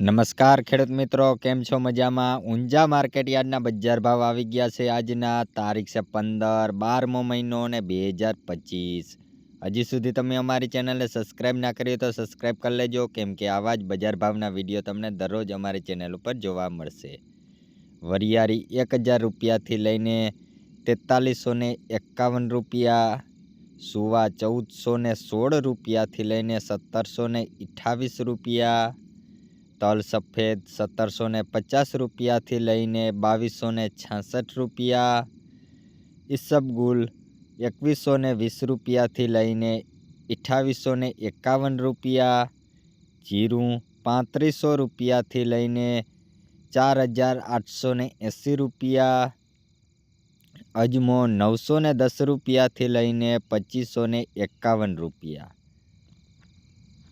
નમસ્કાર ખેડૂત મિત્રો, કેમ છો મજામાં? ઊંઝા માર્કેટ યાર્ડના બજાર ભાવ આવી ગયા છે આજના, તારીખ છે પંદર બારમો મહિનો અને બે હજાર પચીસ. હજી સુધી તમે અમારી ચેનલને સબસ્ક્રાઈબ ના કરી તો સબસ્ક્રાઈબ કરી લેજો, કેમ કે આવા જ બજાર ભાવના વીડિયો તમને દરરોજ અમારી ચેનલ ઉપર જોવા મળશે. વરિયાળી એક હજાર રૂપિયાથી લઈને તેતાલીસો એકાવન રૂપિયા, સુવા ચૌદસો સોળ રૂપિયાથી લઈને સત્તરસો ને રૂપિયા તલ સફેદ સત્તરસો ને પચાસ રૂપિયાથી લઈને બાવીસો ને છાસઠ રૂપિયા. ઈસબગુલ એકવીસો ને વીસ રૂપિયાથી લઈને અઠ્ઠાવીસો ને એકાવન રૂપિયા. જીરું પાંત્રીસો રૂપિયાથી લઈને ચાર હજાર આઠસો ને એંસી રૂપિયા. અજમો નવસો ને દસ રૂપિયાથી લઈને પચીસો ને એકાવન રૂપિયા.